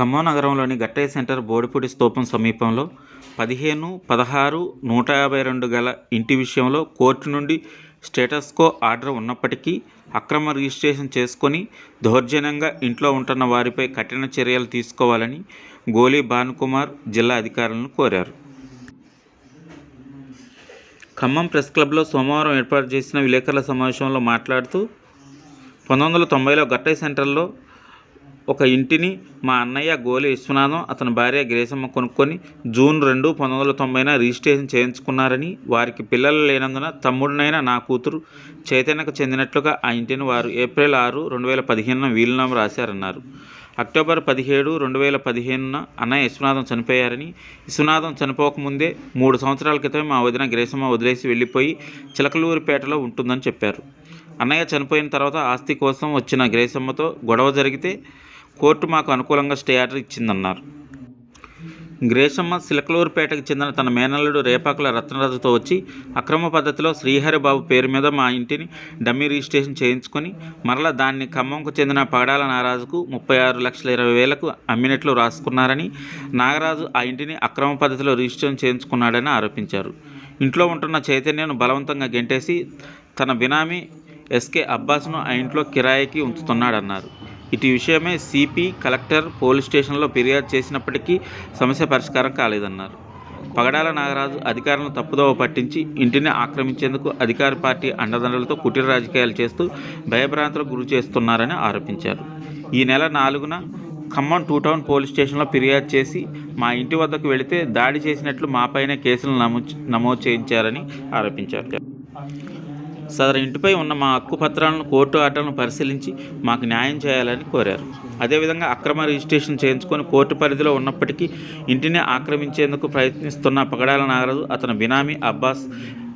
ఖమ్మం నగరంలోని గట్టయ్య సెంటర్ బోడిపూడి స్తూపం సమీపంలో పదిహేను పదహారు నూట యాభై రెండు గల ఇంటి విషయంలో కోర్టు నుండి స్టేటస్కో ఆర్డర్ ఉన్నప్పటికీ అక్రమ రిజిస్ట్రేషన్ చేసుకొని దౌర్జన్యంగా ఇంట్లో ఉంటున్న వారిపై కఠిన చర్యలు తీసుకోవాలని గోలీ భానుకుమార్ జిల్లా అధికారులను కోరారు. ఖమ్మం ప్రెస్ క్లబ్లో సోమవారం ఏర్పాటు చేసిన విలేకరుల సమావేశంలో మాట్లాడుతూ పంతొమ్మిది వందల తొంభైలో గట్టయ్య సెంటర్లో ఒక ఇంటిని మా అన్నయ్య గోలి విశ్వనాథం అతని భార్య గ్రేసమ్మ కొనుక్కొని జూన్ రెండు పంతొమ్మిది వందల తొంభైన రిజిస్ట్రేషన్ చేయించుకున్నారని వారికి పిల్లలు లేనందున తమ్ముడినైన నా కూతురు చైతన్యకు చెందినట్లుగా ఆ ఇంటిని వారు ఏప్రిల్ ఆరు రెండు వేల పదిహేనున వీలునామా రాశారన్నారు. అక్టోబర్ పదిహేడు రెండు వేల పదిహేనున అన్నయ్య విశ్వనాథం చనిపోయారని విశ్వనాథం చనిపోకముందే మూడు సంవత్సరాల క్రితమే మా వదిన గ్రేసమ్మ వదిలేసి వెళ్ళిపోయి చిలకలూరిపేటలో ఉంటుందని చెప్పారు. అన్నయ్య చనిపోయిన తర్వాత ఆస్తి కోసం వచ్చిన గ్రేసమ్మతో గొడవ జరిగితే కోర్టు మాకు అనుకూలంగా స్టే ఆర్డర్ ఇచ్చిందన్నారు. గ్రేసమ్మ సిలకలూరుపేటకు చెందిన తన మేనల్లుడు రేపాకుల రత్నరాజుతో వచ్చి అక్రమ పద్ధతిలో శ్రీహరిబాబు పేరు మీద మా ఇంటిని డమ్మీ రిజిస్ట్రేషన్ చేయించుకొని మరలా దాన్ని ఖమ్మంకు చెందిన పగడాల నాగరాజుకు ముప్పై ఆరు లక్షల ఇరవై వేలకు అమ్మినట్లు రాసుకున్నారని నాగరాజు ఆ ఇంటిని అక్రమ పద్ధతిలో రిజిస్ట్రేషన్ చేయించుకున్నాడని ఆరోపించారు. ఇంట్లో ఉంటున్న చైతన్యను బలవంతంగా గెంటేసి తన బినామీ ఎస్కే అబ్బాస్ను ఆ ఇంట్లో కిరాయికి ఉంచుతున్నాడన్నారు. ఇటు విషయమే సిపి కలెక్టర్ పోలీస్ స్టేషన్లో ఫిర్యాదు చేసినప్పటికీ సమస్య పరిష్కారం కాలేదన్నారు. పగడాల నాగరాజు అధికారులను తప్పుదోవ పట్టించి ఇంటిని ఆక్రమించేందుకు అధికార పార్టీ అండదండలతో కుటీర రాజకీయాలు చేస్తూ భయభ్రాంతులకు గురి చేస్తున్నారని ఆరోపించారు. ఈ నెల నాలుగున ఖమ్మం టూ టౌన్ పోలీస్ స్టేషన్లో ఫిర్యాదు చేసి మా ఇంటి వద్దకు వెళితే దాడి చేసినట్లు మాపైనే కేసులు నమోదు నమోదు చేయించారని ఆరోపించారు. సదరు ఇంటిపై ఉన్న మా హక్కు పత్రాలను కోర్టు ఆర్డర్లను పరిశీలించి మాకు న్యాయం చేయాలని కోరారు. అదేవిధంగా అక్రమ రిజిస్ట్రేషన్ చేయించుకొని కోర్టు పరిధిలో ఉన్నప్పటికీ ఇంటిని ఆక్రమించేందుకు ప్రయత్నిస్తున్న పగడాల నాగరాజు అతని బినామీ అబ్బాస్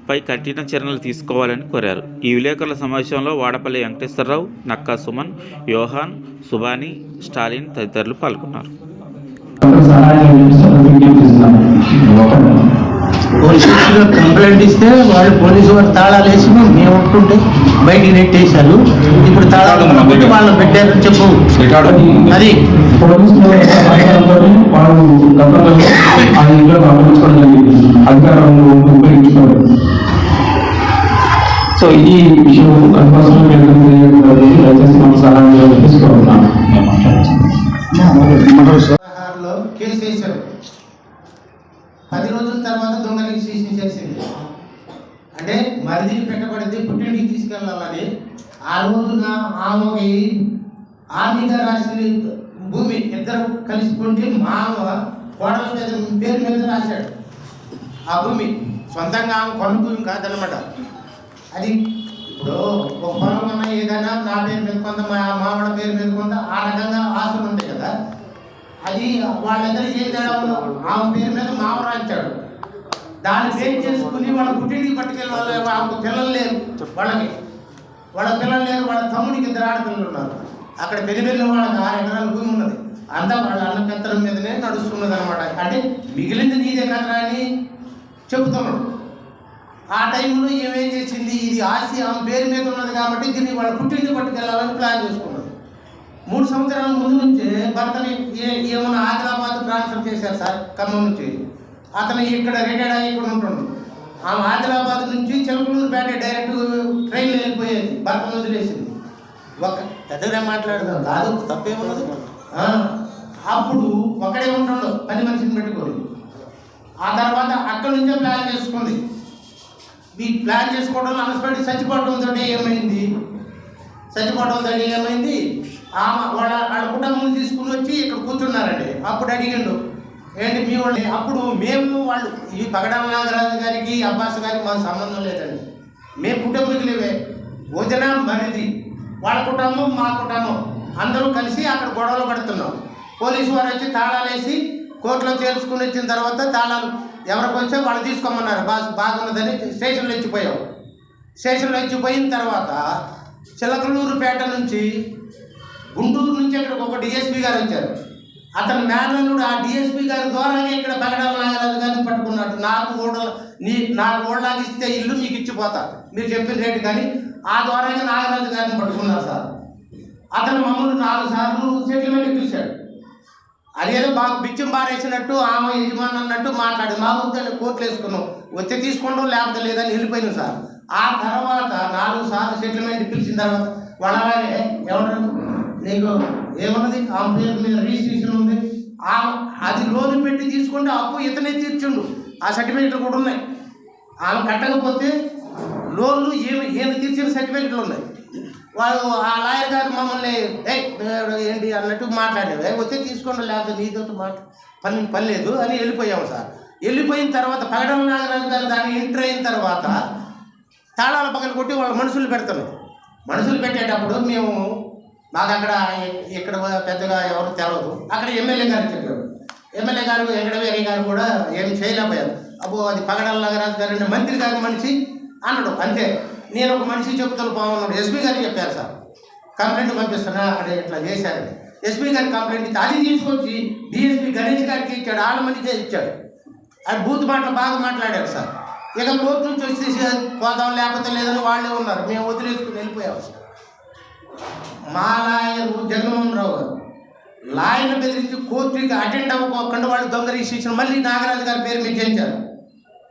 పై కఠిన చర్యలు తీసుకోవాలని కోరారు. ఈ విలేకరుల సమావేశంలో వాడపల్లి వెంకటేశ్వరరావు నక్కా సుమన్ యోహాన్ సుబాని స్టాలిన్ తదితరులు పాల్గొన్నారు. పోలీసులు కంప్లైంట్ ఇస్తే వాళ్ళు పోలీసు వారు తాళాలు వేసి మేము ఉంటుంటే బయటికి నెట్టేశారు. ఇప్పుడు తాళాలు వాళ్ళని పెట్టారని చెప్పు. అది. వాళ్ళు సో ఈ విషయం కన్ఫర్మ్ దయచేసి మన సహాయం తీసుకోవాలన్నాను పది రోజుల తర్వాత దొంగ రిజిస్ట్రేషన్ చేసింది. అంటే మరిది పెట్టబడింది పుట్టింటికి తీసుకెళ్ళాలని ఆ రోజున ఆమెకి ఆర్థిక రాసిన భూమి ఇద్దరు కలిసిపోయి మామ కోడల మీద పేరు మీద రాశాడు. ఆ భూమి సొంతంగా ఆమె కొన భూమి కాదనమాట అది ఇప్పుడు ఒక పొలం ఏదైనా నా పేరు మీద కొంత మా మావడ పేరు మీద కొంత ఆ రకంగా ఆశలు ఉంటాయి కదా. అది వాళ్ళందరూ ఏం ఆమె పేరు మీద మామ రాయించాడు దాన్ని పేరు చేసుకుని వాళ్ళ పుట్టింటికి పట్టుకెళ్ళి వాళ్ళు ఆమెకు పిల్లలు లేరు. వాళ్ళకి వాళ్ళ పిల్లలు లేరు. వాళ్ళ తమ్ముడికి ఇద్దరు ఆడపిల్లలు ఉన్నారు. అక్కడ పెళ్ళి వాళ్ళకి ఆరు ఎకరాల భూమి ఉన్నది. అంతా వాళ్ళ అన్న పెత్తనం మీదనే నడుస్తున్నది అనమాట అంటే మిగిలింది నీదే కదరా అని చెబుతున్నాడు. ఆ టైంలో ఏమేం చేసింది? ఇది ఆస్తి ఆమె పేరు మీద ఉన్నది కాబట్టి దీన్ని వాళ్ళ పుట్టింటికి పట్టుకెళ్ళాలని ప్లాన్ చేసుకున్నాడు. మూడు సంవత్సరాల ముందు నుంచే భర్తని ఏ- ఏమైనా ఆదిలాబాద్ ట్రాన్స్ఫర్ చేశారు సార్? ఖమ్మం నుంచి. అతను ఇక్కడ రిటైర్డ్ అయ్యి ఇక్కడ ఉంటుండు ఆమె ఆదిలాబాద్ నుంచి చిలకలూరుపేట డైరెక్ట్ ట్రైన్ వెళ్ళిపోయేది. భర్తను వదిలేసింది. ఒక పెద్దగా మాట్లాడదాం. కాదు తప్పేమున్నది అప్పుడు ఒకడే ఉంటుండు. పని మనిషిని పెట్టుకొని. ఆ తర్వాత అక్కడి నుంచే ప్లాన్ చేసుకుంది. ఈ ప్లాన్ చేసుకోవడం అనస్పెట్టి చచ్చిపోవడంతో ఏమైంది? చచ్చిపోవడంతో ఏమైంది? ఆమె వాళ్ళ వాళ్ళ కుటుంబం తీసుకుని వచ్చి ఇక్కడ కూర్చున్నారండి. అప్పుడు అడిగిండు ఏంటి మీ వాళ్ళు అప్పుడు మేము వాళ్ళు ఈ పగడం నాగరాజు గారికి అబ్బాస్ గారికి మాకు సంబంధం లేదండి. మేము కుటుంబీకులవే వదిన మరిది వాళ్ళ కుటుంబం మా కుటుంబం. అందరూ కలిసి అక్కడ గొడవలు పడుతున్నాం. పోలీసు వారు వచ్చి తాళాలు వేసి కోర్టులో తేల్చుకుని వచ్చిన తర్వాత తాళాలు ఎవరికి వచ్చే వాళ్ళు తీసుకోమన్నారు. బాగా బాగున్నదని స్టేషన్లో ఇచ్చిపోయాం స్టేషన్లో ఇచ్చిపోయిన తర్వాత చిలకలూరుపేట నుంచి గుంటూరు నుంచి అక్కడ ఒక డిఎస్పీ గారు వచ్చారు. అతని మేనల్లుడు ఆ డిఎస్పీ గారి ద్వారానే ఇక్కడ బగడాల నాగరాజు గారిని పట్టుకున్నాడు. నాకు ఓడ నీ నాకు ఓడలాగా ఇస్తే ఇల్లు మీకు ఇచ్చిపోతా. మీరు చెప్పిన రేటు కానీ ఆ ద్వారానే నాగరాజు గారిని పట్టుకున్నారు సార్. అతను మమ్మల్ని నాలుగు సార్లు సెటిల్మెంట్ పిలిచాడు. అదేదో బాగా బిచ్చం పారేసినట్టు ఆమె యజమాని అన్నట్టు మాట్లాడి. మా వద్దని కోర్టులు వేసుకున్నాం. వచ్చి తీసుకుంటాం లేకపోతే లేదని వెళ్ళిపోయినాం సార్. ఆ తర్వాత నాలుగు సార్లు సెటిల్మెంట్ పిలిచిన తర్వాత వాళ్ళ ఎవరు నీకు ఏమన్నది? ఆ పేరు మీద రిజిస్ట్రేషన్ ఉంది. ఆ అది లోన్ పెట్టి తీసుకుంటే అప్పు ఇతనే తీర్చుండు. ఆ సర్టిఫికెట్లు కూడా ఉన్నాయి. వాళ్ళు కట్టకపోతే లోన్లు ఏమి ఈయన తీర్చిన సర్టిఫికెట్లు ఉన్నాయి. వాళ్ళు ఆ లాయర్ గారు మమ్మల్ని ఏంటి? అన్నట్టు మాట్లాడేది వచ్చే తీసుకోండి లేకపోతే నీతో మాట పని పని లేదు అని వెళ్ళిపోయాము సార్. వెళ్ళిపోయిన తర్వాత పగడం నాగరాజు గారు దాన్ని ఎంటర్ అయిన తర్వాత తాళాల పక్కన కొట్టి వాళ్ళు మనుషులు పెడతారు మనుషులు పెట్టేటప్పుడు మేము మాకు అక్కడ ఇక్కడ పెద్దగా ఎవరు తెలవదు. అక్కడ ఎమ్మెల్యే గారికి చెప్పారు. ఎమ్మెల్యే గారు వెంకటవేరి గారు కూడా ఏం చేయలేకపోయారు. అబ్బో అది పగడాల నాగరాజు గారు మంత్రి గారి మనిషి అన్నాడు. అంతే. నేను ఒక మనిషి చెప్తాను బాగున్నాడు ఎస్పీ గారు చెప్పారు సార్. కంప్లైంట్ పంపిస్తున్నా అక్కడ ఇట్లా చేశారని ఎస్పీ గారి కంప్లైంట్ ఇస్తే అది తీసుకొచ్చి డిఎస్పీ గణేష్ గారికి ఇచ్చాడు. ఆళ్ళ మనిషే ఇచ్చాడు. అది బూత్ మాటలు బాగా మాట్లాడారు సార్. ఇక కోర్టు నుంచి వచ్చేసి పోదాం లేకపోతే లేదని వాళ్ళే ఉన్నారు. మేము వదిలేసుకుని వెళ్ళిపోయాం సార్. మా లాయరు జగన్మోహన్ రావు గారు. లాయర్ని బెదిరించి కోర్టుకి అటెండ్ అవ్వకోకుండా వాళ్ళు దొంగ రిజిస్ట్రేషన్ మళ్ళీ నాగరాజు గారి పేరు మీద చేయించారు.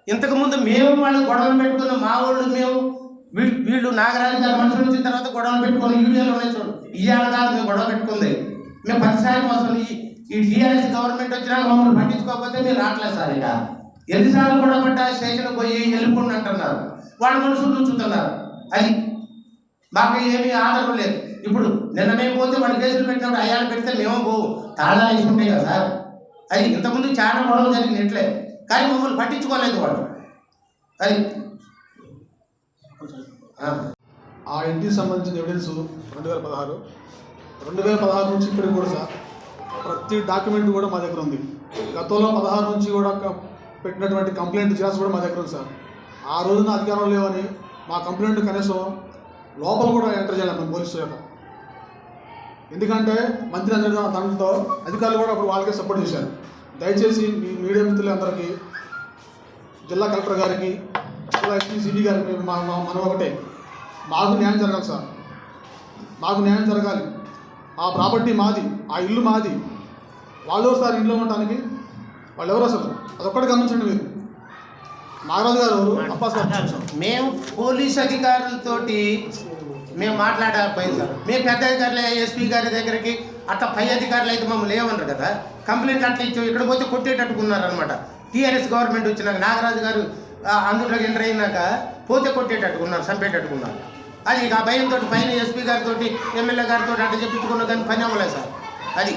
ఇంతకుముందు మేము వాళ్ళు గొడవలు పెట్టుకున్న మా వాళ్ళు మేము వీళ్ళు వీళ్ళు నాగరాజు గారు మనుషులు వచ్చిన తర్వాత గొడవలు పెట్టుకొని వీడియోలు ఉన్నాయి చూడు. ఇవాళ కాదు మేము గొడవ పెట్టుకుంది. మేము ప్రతిసారి కోసం ఈ టీఆర్ఎస్ గవర్నమెంట్ వచ్చినా మమ్మల్ని పట్టించుకోకపోతే మీరు రావట్లేదు సార్ ఇక. ఎన్నిసార్లు గొడవ పడ్డా స్టేషన్ పోయి వెళ్ళిపోండి అంటున్నారు. వాళ్ళ మనుషులు ఉంచుతున్నారు అది మాకు ఏమీ ఆధారం లేదు. ఇప్పుడు నిన్న మేము పోతే మన కేసులు పెట్టినప్పుడు అయ్యాలు పెడితే మేము పోవు. తాళాలు వేసి ఉంటాయి కదా సార్. అది ఇంతకుముందు చాలా గొడవ జరిగింది కానీ మమ్మల్ని పట్టించుకోలేదు వాళ్ళు. అది. ఆ. ఇంటికి సంబంధించిన ఎవిడెన్స్ రెండు వేల పదహారు. రెండు వేల పదహారు నుంచి ఇప్పటికి కూడా సార్ ప్రతి డాక్యుమెంట్ కూడా మా దగ్గర ఉంది. గతంలో పదహారు నుంచి కూడా పెట్టినటువంటి కంప్లైంట్ చేసి కూడా మా దగ్గర ఉంది సార్. ఆ రోజున అధికారం లేవని మా కంప్లైంట్ కనీసం లోపల కూడా ఎంటర్ చేయాలి మేము పోలీసు చేత ఎందుకంటే మంత్రి అందరి దాంట్లో అధికారులు కూడా అప్పుడు వాళ్ళకే సపోర్ట్ చేశారు. దయచేసి మీ మీడియా మిత్రులందరికీ జిల్లా కలెక్టర్ గారికి జిల్లా ఎస్పీసీబీ గారికి మా మా- మనం ఒకటే. మాకు న్యాయం జరగాలి సార్. మాకు న్యాయం జరగాలి. ఆ ప్రాపర్టీ మాది ఆ ఇల్లు మాది. వాళ్ళు సార్ ఇంట్లో ఉండటానికి వాళ్ళు ఎవరు అసలు? అదొక్కటి గమనించండి మీరు. నాగరాజు గారు ఎవరు అబ్బాస్ గారు మేము పోలీస్ అధికారులతోటి మేము మాట్లాడకపోయింది సార్. మేము పెద్ద అధికారులు ఎస్పీ గారి దగ్గరికి అట్లా పై అధికారులు అయితే మమ్మల్ని ఏమన్నారు కదా. కంప్లైంట్ అట్లా ఇచ్చాం ఇక్కడ పోతే కొట్టేటట్టుకున్నారు అనమాట టీఆర్ఎస్ గవర్నమెంట్ వచ్చినాక నాగరాజు గారు ఆ, అందులోకి ఎంటర్ అయినాక పోతే కొట్టేటట్టుకున్నారు చంపేటట్టుకున్నారు. అది ఇక ఆ భయంతో పైన ఎస్పీ గారితో ఎమ్మెల్యే గారితో అట్లా చెప్పించుకున్న కానీ పని అవ్వలేదు సార్. అది.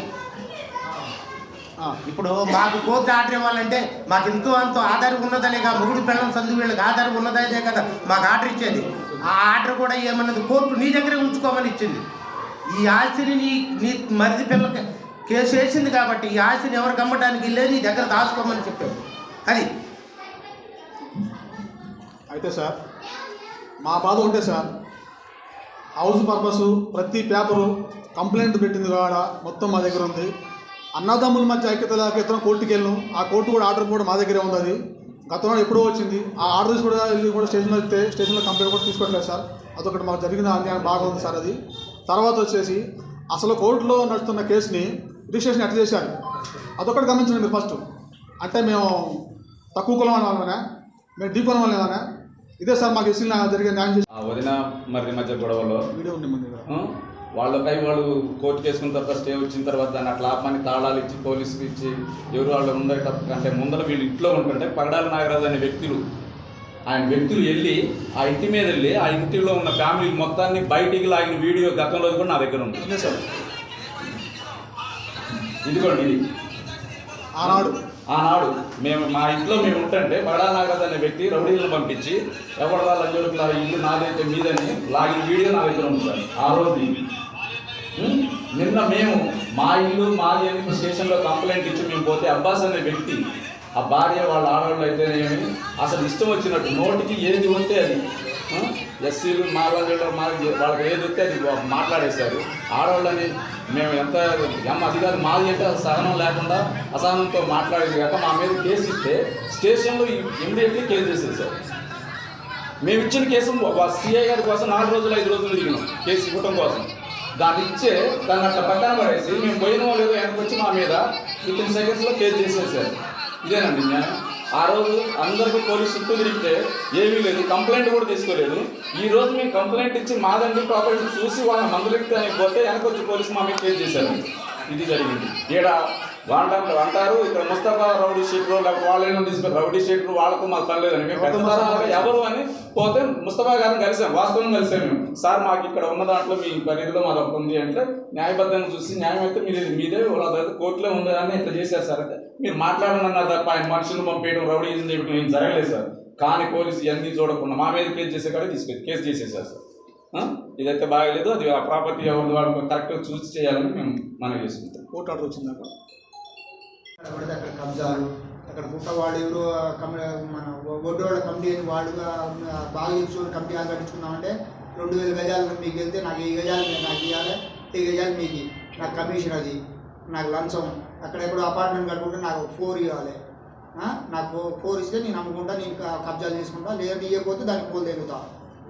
ఇప్పుడు మాకు కోర్టు ఆర్డర్ ఇవ్వాలంటే మాకు ఎంతో అంత ఆధారం ఉన్నదనే కదా. మొగుడు పిల్లల సందు వీళ్ళకి ఆధారం ఉన్నదనే కదా మాకు ఆర్డర్ ఇచ్చేది. ఆ ఆర్డర్ కూడా ఏమన్నది కోర్టు నీ దగ్గరే ఉంచుకోమని ఇచ్చింది. ఈ ఆస్తిని నీ నీ మరిది పిల్లకి కేసు వేసింది కాబట్టి ఈ ఆస్తిని ఎవరు కమ్మటానికి లేదు నీ దగ్గర దాచుకోమని చెప్పాడు అది. అయితే సార్ మా బాధ ఒకటే సార్. హౌస్ పర్పస్ ప్రతి పేపరు కంప్లైంట్ పెట్టింది కాడ మొత్తం మా దగ్గర ఉంది. అన్నదమ్ముల మధ్య ఐక్యత లేక కోర్టుకి వెళ్ళాం ఆ కోర్టు కూడా ఆర్డర్ కూడా మా దగ్గరే ఉంది అది. గతంలో ఎప్పుడో వచ్చింది. ఆ ఆర్డర్స్ కూడా వెళ్ళి కూడా స్టేషన్లో ఇస్తే స్టేషన్లో కంప్లైంట్ కూడా తీసుకోవట్లేదు సార్. అదొకటి మాకు జరిగిన అన్యాయం బాగా ఉంది సార్ అది. తర్వాత వచ్చేసి అసలు కోర్టులో నడుస్తున్న కేసుని రిజిస్ట్రేషన్ ఎట్లా చేశారు? అదొకటి గమనించండి మీరు ఫస్ట్. అంటే మేము తక్కువ కులం వాళ్ళమేనా? మేము డీ కులం వాళ్ళేమన్నా ఇదే సార్ మాకు ఎస్సీ జరిగే న్యాయం చేసి వదిన మర్రి మధ్య గొడవలో వీడియో ఉంది మన దగ్గర. వాళ్ళపై వాళ్ళు కోర్టు కేసుకున్న తర్వాత స్టే వచ్చిన తర్వాత దాన్ని అట్లా ఆపమని తాళాలు ఇచ్చి పోలీసుకి ఇచ్చి ఎవరు వాళ్ళు ఉండేటప్పుడు అంటే ముందర వీళ్ళు ఇంట్లో ఉంటుంటే పగడాల నాగరాజు అనే వ్యక్తులు ఆయన వ్యక్తులు వెళ్ళి ఆ ఇంటి మీద వెళ్ళి ఆ ఇంటిలో ఉన్న ఫ్యామిలీ మొత్తాన్ని బయటికి లాగిన వీడియో గతంలో కూడా నా దగ్గర ఉంది. సార్ ఇదిగోండి ఇది. ఆనాడు. ఆనాడు మేము మా ఇంట్లో మేము ఉంటుంటే బడా నాగరాజు అనే వ్యక్తి రౌడీలను పంపించి ఎవరి వాళ్ళ జోలికి లా ఇల్లు నాదైతే మీదని లాగిన వీడియో నా దగ్గర సార్ ఆ రోజు? నిన్న మేము మా ఇల్లు మాది అని స్టేషన్లో కంప్లైంట్ ఇచ్చి మేము పోతే అబ్బాస్ అనే వ్యక్తి ఆ భార్య వాళ్ళ ఆడవాళ్ళు అయితేనేమి అసలు ఇష్టం వచ్చినట్టు నోటికి ఏది వస్తే అది ఎస్సీలు మా వాళ్ళు మా వాళ్ళకి ఏది వస్తే అది మాట్లాడేశారు. ఆడవాళ్ళని మేము ఎంత ఎమ్మ అది కాదు మాది అంటే సహనం లేకుండా అసహనంతో మాట్లాడేది కాక మా మీద కేసు ఇస్తే స్టేషన్లో ఇమ్మీడియట్లీ కేసు చేసేసారు మేము ఇచ్చిన కేసు సిఐ గారి కోసం నాలుగు రోజులు ఐదు రోజులు దిగినాం కేసు ఇవ్వటం కోసం. దాన్ని ఇచ్చే దాన్ని అట్లా పక్కన పడేసి మేము పోయిన వాళ్ళు ఏదో వచ్చి మా మీద విత్ ఇన్ సెకండ్స్లో కేసు చేసేసారు. ఇదేనండి న్యాయం. ఆ రోజు అందరికీ పోలీసు చుట్టూ తిరిగితే ఏమీ లేదు కంప్లైంట్ కూడా తీసుకోలేదు. ఈ రోజు మేము కంప్లైంట్ ఇచ్చి మాదండి ప్రాపర్టీ చూసి వాళ్ళ మందులకి పోతే వెనకొచ్చి పోలీసు మా మీద కేసు చేశారు ఇది జరిగింది. ఈడ వాళ్ళ అంటారు ఇక్కడ ముస్తఫా రౌడీ షీట్లు లేకపోతే వాళ్ళైనా తీసుకుని రౌడీ షీట్లు వాళ్ళకు మాకు పని లేదని. మేము పెద్ద ఎవరు అని పోతే ముస్తఫా గారిని కలిసాం వాస్తవం కలిసాం మేము. సార్ మాకు ఇక్కడ ఉన్న దాంట్లో మీ పరిధిలో మాది ఒకటి ఉంది అంటే న్యాయబద్ధంగా చూసి న్యాయం అయితే మీది మీదే వాళ్ళ కోర్టులో ఉంది అని ఇట్లా చేశారు సార్. అంటే మీరు మాట్లాడనన్నారు తప్ప ఆయన మనుషులు పంపేయడం రౌడీ చేయడం ఏం జరగలేదు సార్. కానీ పోలీసు ఇవన్నీ చూడకుండా మా మీద కేసు చేసే కాడ తీసుకెళ్ళి కేసు చేసేసారు సార్? ఇదైతే బాగలేదు అది ఆ ప్రాపర్టీ ఎవరి వాళ్ళు కరెక్ట్గా చూసి చేయాలని మేము మనం చేసుకుంటాం. కోర్టు ఆర్డర్ వచ్చింది? అక్కడ అక్కడ పడితే అక్కడ కబ్జాలు అక్కడ పుట్టవాడు ఎవరు మన ఒడ్డోళ్ళ కమిటీ అని వాడుగా బాగా చేసుకుని కమిటీ ఆలు కట్టించుకున్నామంటే రెండు వేల గజాలు మీకు వెళ్తే నాకు ఈ గజాలు మీరు నాకు ఇవ్వాలి ఈ గజాలు మీకు నాకు కమిషన్ అది నాకు లంచం అక్కడ ఎక్కడో అపార్ట్మెంట్ కట్టుకుంటే నాకు ఫోర్ ఇవ్వాలి. నాకు ఫోర్ ఇస్తే నేను అమ్ముకుంటా నేను కబ్జాలు చేసుకుంటా లేదా ఇవ్వకపోతే దానికి పోలు తెగుతా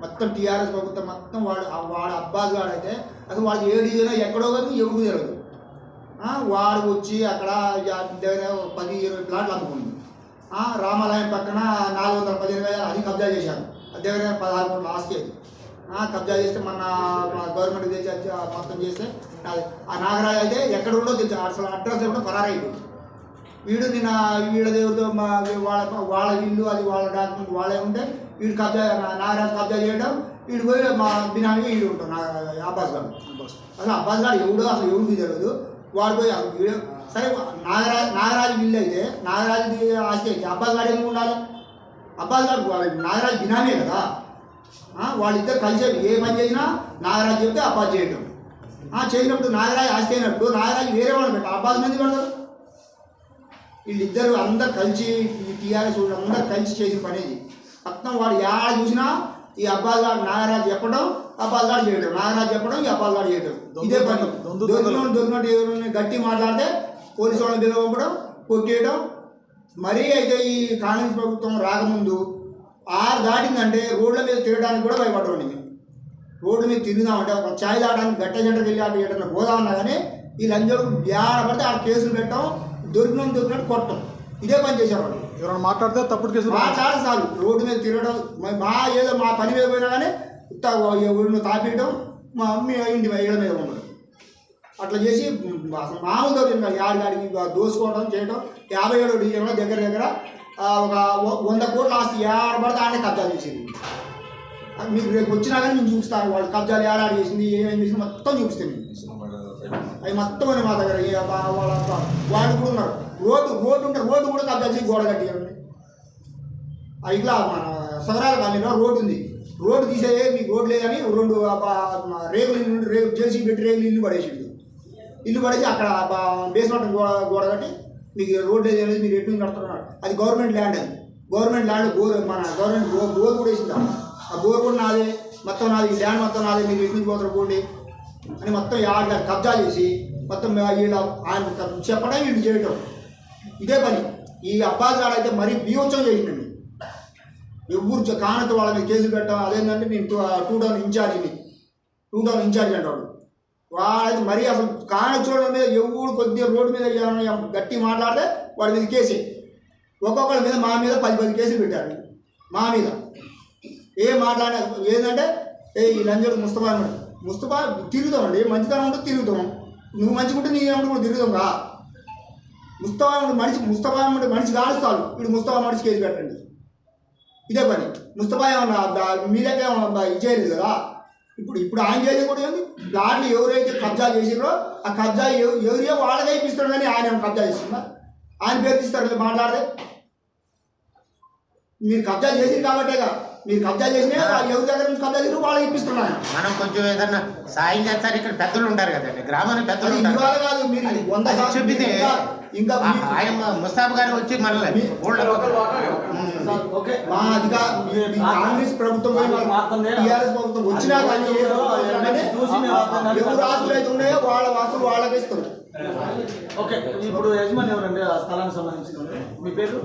మొత్తం టీఆర్ఎస్ ప్రభుత్వం మొత్తం వాడు వాడు అబ్బాస్ వాడైతే అసలు వాడు ఏడు ఎక్కడో కానీ ఎవడు తెలియదు. వాడు వచ్చి అక్కడ పది ఇరవై ప్లాట్లు అమ్ముకుంది రామాలయం పక్కన నాలుగు వందల పదిహేను వేల అది కబ్జా చేశారు. దగ్గర పదహారు కోట్ల ఆస్తి అది. కబ్జా చేస్తే మన గవర్నమెంట్ తెచ్చి మొత్తం చేస్తే ఆ నాగరాజు అయితే ఎక్కడ ఉండో తెలుసు. అసలు అడ్రస్ కూడా పరారైపోయింది వీడు నిన్న వీళ్ళ దేవుడితో మా వాళ్ళ వాళ్ళ ఇల్లు అది వాళ్ళ డాక్యుమెంట్ వాళ్ళే ఉంటే వీడు కబ్జా నాగరాజు కబ్జా చేయడం వీడు పోయి మా బినామీ వీడు ఉంటాం అబ్బాస్ గారు అసలు అబ్బాస్ గారు ఎవడో అసలు ఎవరికి తెలియదు. వాడు పోయి సరే నాగరాజు నాగరాజు ఇల్లు అయితే నాగరాజు ఆస్తి అయితే అబ్బాయి గారు ఎందుకు ఉండాలి? అబ్బాయి గారు నాగరాజు బినామే కదా. వాళ్ళిద్దరు కలిసే ఏ పని చేసినా నాగరాజు చెప్తే అబ్బాయి చేయటం. ఆ, నాగరాజు ఆస్తి అయినప్పుడు నాగరాజు వేరే వాళ్ళు పెట్ట అబ్బాయి మంది పెడతారు వీళ్ళిద్దరు అందరు కలిసి ఈ టీఆర్ఎస్ అందరు కలిసి చేసిన పని మొత్తం వాడు ఎలా చూసినా ఈ అబ్బాయి గారు నాగరాజు చెప్పడం గారు చేయడం నాగరాజు చెప్పడం ఈ గారు చేయడం ఇదే పని. దొందు దొరికిన దొరికినట్టు ఎవరైనా గట్టి మాట్లాడితే పోలీసు వాళ్ళని పిలవడం కొట్టేయడం మరీ అయితే ఈ కాంగ్రెస్ ప్రభుత్వం రాకముందు ఆరు దాటిందంటే రోడ్ల మీద తిరగడానికి కూడా భయపడవండి మేము. రోడ్డు మీద తిరుగుదామంటే ఒక ఛాయ్ తాగడానికి గట్ట జంటకు వెళ్ళి అటు ఎటన్నా పోదామన్నా కానీ లంజోడు బ్యాడ పడితే ఆడ కేసులు పెట్టడం దొరికిన దొరికినట్టు కొట్టడం. ఇదే పని వాళ్ళు ఎవరైనా మాట్లాడితే తప్పుడు కేసులు మాట్లాడి చాలు రోడ్డు మీద తిరగడం మ- ఏదో మా పని మీద పోయినా కానీ ఊరిని తాపేయడం మా అమ్మ ఇంటి వేయడం మీద ఉన్నది. అట్లా చేసి మ్, అసలు మామూలు దోసుకోవడం చేయడం యాభై ఏడు డివిజన్లో దగ్గర దగ్గర ఒక వంద కోట్ల ఆస్తి ఏడ పడితే కబ్జాలు కబ్జా చేసింది. మీకు రేపు వచ్చినా కానీ నేను చూపిస్తాను. వాళ్ళు కబ్జాలు ఏడాడు చేసింది ఏమేమి చేసింది మొత్తం చూపిస్తాను అవి మొత్తం అని మా దగ్గర వాళ్ళంతా వాళ్ళ వాళ్ళు కూడా ఉన్నారు. రోడ్డు రోడ్డు ఉంటే రోడ్డు కూడా కబ్జా చేసి గోడ కట్టియండి. ఇట్లా మన సగరాల కాలనీలో రోడ్డు ఉంది. రోడ్డు తీసే మీకు రోడ్ లేదని రెండు రేగులు ఇల్లు రేగు జేసీ పెట్టి రేగులు ఇల్లు పడేసిండు. ఇల్లు పడేసి అక్కడ బేస్మెంట్ గోడ గోడ కట్టి మీకు రోడ్డు లేదు అనేది మీరు ఎటు కడుతున్నారు? అది గవర్నమెంట్ ల్యాండ్ అది. గవర్నమెంట్ ల్యాండ్ బోర్ మన గవర్నమెంట్ బోర్ బోర్ కూడా ఇస్తుందా ఆ బోర్ కూడా నాదే. మొత్తం నాది ఈ ల్యాండ్ మొత్తం నాదే. మీరు ఎటు పోతారు పోండి. అని మొత్తం యాడ్ కబ్జా చేసి మొత్తం వీళ్ళ ఆయన చెప్పడం వీళ్ళు చేయటం. ఇదే పని. ఈ అబ్బాయి గారు అయితే మరీ బీవచ్చం చేసిండండి. ఎవరు చ- కానత వాళ్ళ మీద కేసులు పెట్టడం అదేంటంటే నేను టూ టూ టౌన్ ఇన్ఛార్జిని. టూ టౌన్ ఇన్ఛార్జ్ అంటాడు. వాడైతే మరీ అసలు కానొచ్చిన మీద ఎవరు కొద్దిగా రోడ్డు మీద గట్టి మాట్లాడితే వాడి మీద కేసే. ఒక్కొక్కరి మీద మా మీద పది పది కేసులు పెట్టారు. మా మీద. ఏ మాట్లాడే ఏంటంటే ఏ ఈ లంజడు ముస్తఫా అన్నాడు. ముస్తఫా తిరుగుతామండి మంచితనం ఉంటే తిరుగుతాం. నువ్వు మంచిగుంటే నీ ఏమంటే కూడా తిరుగుతాం కా ముస్తఫా మనిషి ముస్తఫా మనిషి కాలుస్తాడు ఇప్పుడు ముస్తఫా మనిషి కేసు పెట్టండి. ఇదే పని ముస్తఫా ఏమన్నా మీదకే మీ ఏమన్నా ఇది చేయలేదు కదా ఇప్పుడు ఇప్పుడు ఆయన చేసేది కూడా ఏంది? ప్లాట్లు ఎవరైతే కబ్జా చేసిరో ఆ కబ్జా ఎవరియో వాళ్ళకే ఇప్పిస్తాడు కానీ ఆయన కబ్జా చేస్తున్నా ఆయన పేరు తీస్తారు మాట్లాడితే? మీరు కబ్జా చేసింది కాబట్టేగా మీరు కబ్జా చేసినా ఎవరి దగ్గర నుంచి కబ్జా చేసి వాళ్ళకి ఇప్పిస్తున్నాను మనం కొంచెం ఏదన్నా సాయం చేస్తారు ఇక్కడ పెద్దలు ఉంటారు కదండి. గ్రామానికి పెద్దలు ఇవాళ కాదు మీరు వంద చెప్పితే ఇంకా- ఆయన ముస్తాబ్ గారు వచ్చి మనల్ని ఓకే. మా అధికార కాంగ్రెస్ ప్రభుత్వం టీఆర్ఎస్ ప్రభుత్వం వచ్చినా కానీ ఏ ప్రభుత్వం వచ్చినా కానీ ఎవరు ఆస్తులు అయితే ఉన్నాయో వాళ్ళ ఆస్తులు వాళ్ళకి ఇస్తారు ఓకే. ఇప్పుడు యజమాని ఎవరండి? ఆ స్థలానికి సంబంధించిన మీ పేరు?